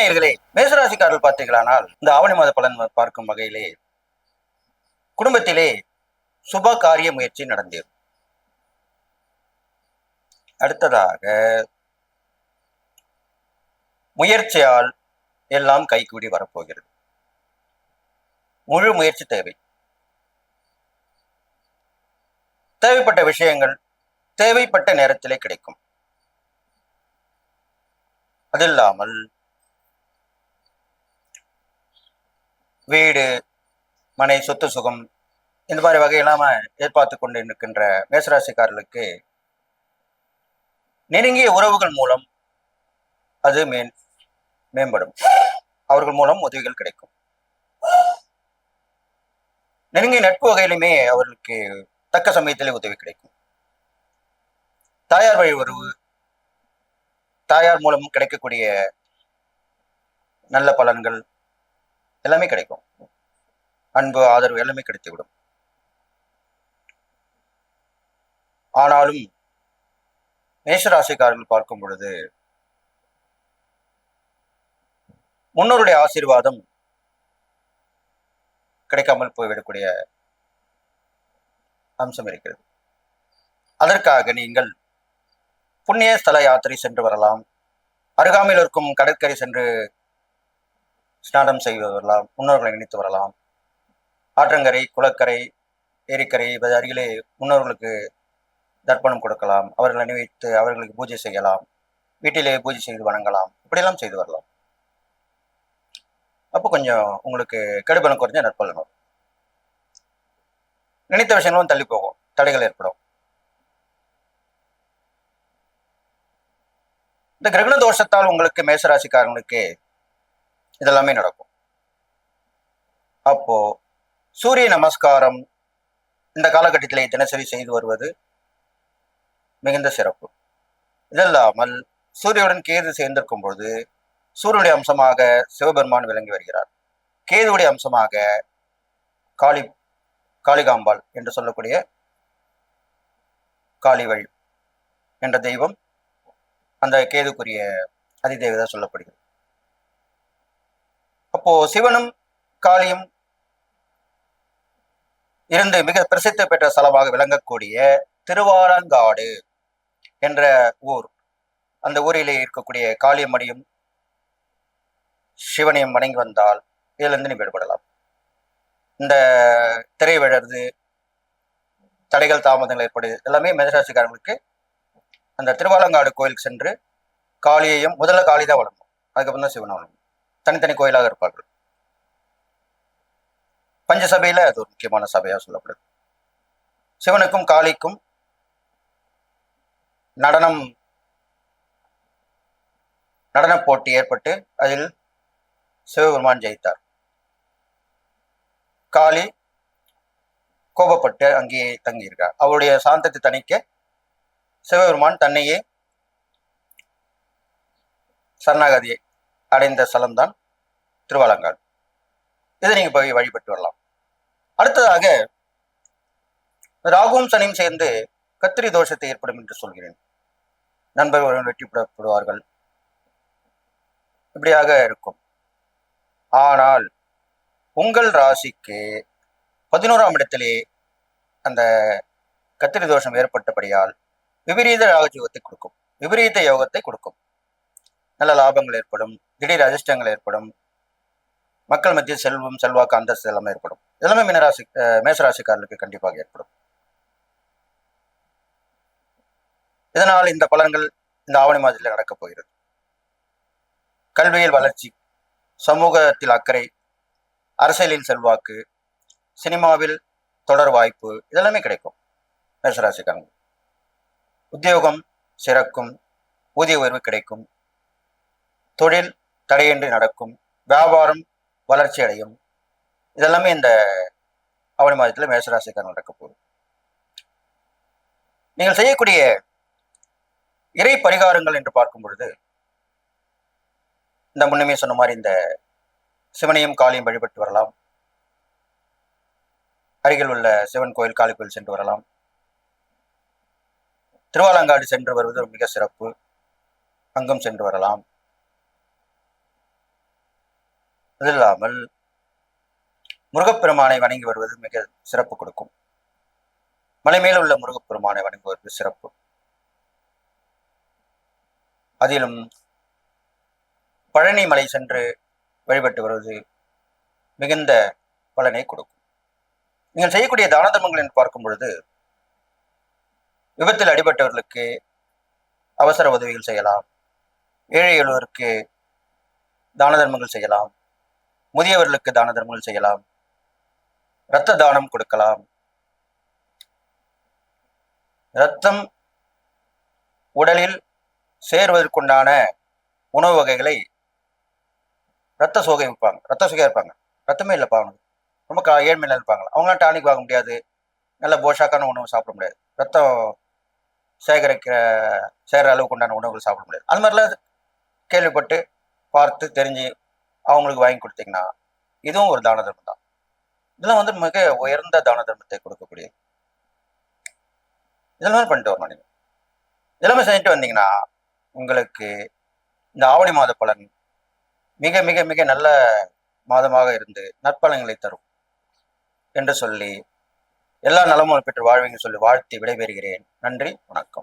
நேயர்களே மேசராசிக்காரர்கள் பார்த்தீர்களானால் இந்த ஆவணி மாத பலன் பார்க்கும் வகையிலே குடும்பத்திலே சுப காரிய முயற்சி நடந்தேறும் அடுத்ததாக முயற்சியால் எல்லாம் கைகூடி வரப்போகிறது. முழு முயற்சி தேவை. தேவைப்பட்ட விஷயங்கள் தேவைப்பட்ட நேரத்திலே கிடைக்கும். அது இல்லாமல் வீடு மனை சொத்து சுகம் இந்த மாதிரி வகையெல்லாம் எதிர்பார்த்து கொண்டு இருக்கின்ற மேசராசிக்காரர்களுக்கு நெருங்கிய உறவுகள் மூலம் அது மேன் மேம்படும். அவர்கள் மூலம் உதவிகள் கிடைக்கும். நெருங்கிய நட்பு வகையிலுமே அவர்களுக்கு தக்க சமயத்திலே உதவி கிடைக்கும். தாயார் வழி உறவு தாயார் மூலம் கிடைக்கக்கூடிய நல்ல பலன்கள் எல்லாமே கிடைக்கும். அன்பு ஆதரவு எல்லாமே கிடைத்துவிடும். ஆனாலும் மேஷராசிக்காரர்கள் பார்க்கும் பொழுது முன்னோருடைய ஆசீர்வாதம் கிடைக்காமல் போய்விடக்கூடிய அம்சம் இருக்கிறது. அதற்காக நீங்கள் புண்ணிய ஸ்தல யாத்திரை சென்று வரலாம். அருகாமையில் இருக்கும் கடற்கரை சென்று ஸ்நானம் செய்து வரலாம் முன்னோர்களை நினைத்து வரலாம். ஆற்றங்கரை குளக்கரை ஏரிக்கரை இது அருகிலே முன்னோர்களுக்கு தர்ப்பணம் கொடுக்கலாம். அவர்களை நினைத்து அவர்களுக்கு பூஜை செய்யலாம். வீட்டிலே பூஜை செய்து வணங்கலாம். இப்படியெல்லாம் செய்து வரலாம். அப்போ கொஞ்சம் உங்களுக்கு கெடுபலம் குறைஞ்ச நற்பலன் நினைத்த விஷயங்களும் தள்ளி போகும். தடைகள் ஏற்படும். இந்த கிரகண தோஷத்தால் உங்களுக்கு மேசராசிக்காரங்களுக்கு இதெல்லாமே நடக்கும். அப்போ சூரிய நமஸ்காரம் இந்த காலகட்டத்திலே தினசரி செய்து வருவது மிகுந்த சிறப்பு. இதல்லாமல் சூரியனுடன் கேது சேர்ந்திருக்கும் பொழுது சூரியனுடைய அம்சமாக சிவபெருமான் விளங்கி வருகிறார். கேதுவுடைய அம்சமாக காளி காளிகாம்பாள் என்று சொல்லக்கூடிய காளிவழி என்ற தெய்வம் அந்த கேதுக்குரிய அதிதெய்வதாக சொல்லப்படுகிறது. அப்போ சிவனும் காளியும் இருந்து மிக பிரசித்தி பெற்ற ஸ்தலமாக விளங்கக்கூடிய திருவாலங்காடு என்ற ஊர். அந்த ஊரிலே இருக்கக்கூடிய காளியம்மணியும் சிவனையும் வணங்கி வந்தால் இதிலிருந்து நீ விடுபடலாம். இந்த திரை விழறது தடைகள் தாமதங்கள் ஏற்படுது எல்லாமே மேதராசிக்காரங்களுக்கு அந்த திருவாலங்காடு கோயிலுக்கு சென்று காளியையும் முதல்ல காளி தான் வழங்கும் அதுக்கப்புறம் தான் சிவனை வழங்கும் தனித்தனி கோயிலாக இருப்பார்கள். பஞ்சசபையில அது ஒரு முக்கியமான சபையாக சொல்லப்படுது. சிவனுக்கும் காளிக்கும் நடனம் நடன போட்டி ஏற்பட்டு அதில் சிவபெருமான் ஜெயித்தார். காளி கோபப்பட்டு அங்கேயே தங்கியிருக்கார். அவருடைய சாந்தத்தை தணிக்க சிவபெருமான் தன்னையே சரணாகதியை அடைந்த ஸ்தலம்தான் திருவாலங்காடு. இதை நீங்க போய் வழிபட்டு வரலாம். அடுத்ததாக ராகுவும் சனியும் சேர்ந்து கத்திரி தோஷத்தை ஏற்படும் என்று சொல்கிறேன். நண்பர்கள் வெற்றிப்படப்படுவார்கள் இப்படியாக இருக்கும். ஆனால் உங்கள் ராசிக்கு பதினோராம் இடத்திலே அந்த கத்திரி தோஷம் ஏற்பட்டபடியால் விபரீத ராகஜீவத்தை கொடுக்கும். விபரீத யோகத்தை கொடுக்கும். நல்ல லாபங்கள் ஏற்படும். திடீர் அதிர்ஷ்டங்கள் ஏற்படும். மக்கள் மத்தியில் செல்வம் செல்வாக்கு அந்தஸ்து எல்லாமே ஏற்படும். இதெல்லாமே மீனராசி அஹ் மேசராசிக்காரர்களுக்கு கண்டிப்பாக ஏற்படும். இதனால் இந்த பலன்கள் இந்த ஆவணி மாதத்தில் நடக்கப் போகிறது. கல்வியில் வளர்ச்சி சமூகத்தில் அக்கறை அரசியலில் செல்வாக்கு சினிமாவில் தொடர் வாய்ப்பு இதெல்லாமே கிடைக்கும் மேசராசிக்காரங்க உத்தியோகம் சிறக்கும் ஊதிய உயர்வு கிடைக்கும். தொழில் தடையின்றி நடக்கும். வியாபாரம் வளர்ச்சி அடையும். இதெல்லாமே இந்த ஆவணி மாதத்தில் மேசராசிக்காரங்க நடக்க போகுது. நீங்கள் செய்யக்கூடிய இறை பரிகாரங்கள் என்று பார்க்கும் பொழுது இந்த முன்னமே சொன்ன மாதிரி இந்த சிவனையும் காளியும் வழிபட்டு வரலாம். அருகில் உள்ள சிவன் கோயில் காளி கோயில் சென்று வரலாம். திருவாலங்காடு சென்று வருவது மிக சிறப்பு. அங்கும் சென்று வரலாம். அதில்லாமல் முருகப்பெருமானை வணங்கி வருவது மிக சிறப்பு கொடுக்கும். மலை மேல் உள்ள முருகப்பெருமானை வணங்குவது சிறப்பு. அதிலும் பழனி மலை சென்று வழிபட்டு வருவது மிகுந்த பலனை கொடுக்கும். நீங்கள் செய்யக்கூடிய தான தர்மங்கள் என்று பார்க்கும் பொழுது விபத்தில் அடிபட்டவர்களுக்கு அவசர உதவிகள் செய்யலாம். ஏழை எழுவருக்கு தான தர்மங்கள் செய்யலாம். முதியவர்களுக்கு தான தர்மங்கள் செய்யலாம். இரத்த தானம் கொடுக்கலாம். இரத்தம் உடலில் சேர்வதற்குண்டான உணவு வகைகளை ரத்த சோகை வைப்பாங்க ரத்த சோகையாக இருப்பாங்க. ரத்தமே இல்லைப்பா அவனுக்கு. ரொம்ப கா ஏழ்மையில இருப்பாங்க. அவங்களாம் டானிக் வாங்க முடியாது. நல்ல போஷாக்கான உணவு சாப்பிட முடியாது. ரத்தம் சேகரிக்கிற சேர்கிற அளவுக்கு உண்டான உணவுகள் சாப்பிட முடியாது. அது மாதிரிலாம் கேள்விப்பட்டு பார்த்து தெரிஞ்சு அவங்களுக்கு வாங்கி கொடுத்தீங்கன்னா இதுவும் ஒரு தான தர்மம் தான். இதெல்லாம் வந்து மிக உயர்ந்த தான தர்மத்தை கொடுக்கக்கூடியது. இதெல்லாம் பண்ணிட்டு வரணும் நீங்கள் இதெல்லாமே செஞ்சுட்டு வந்தீங்கன்னா உங்களுக்கு இந்த ஆவணி மாத பலன் மிக மிக மிக நல்ல மாதமாக இருந்து நற்பலன்களை தரும். என்று சொல்லி எல்லா நலமும் பெற்று வாழ்வீங்கன்னு சொல்லி வாழ்த்தி விடைபெறுகிறேன். நன்றி வணக்கம்.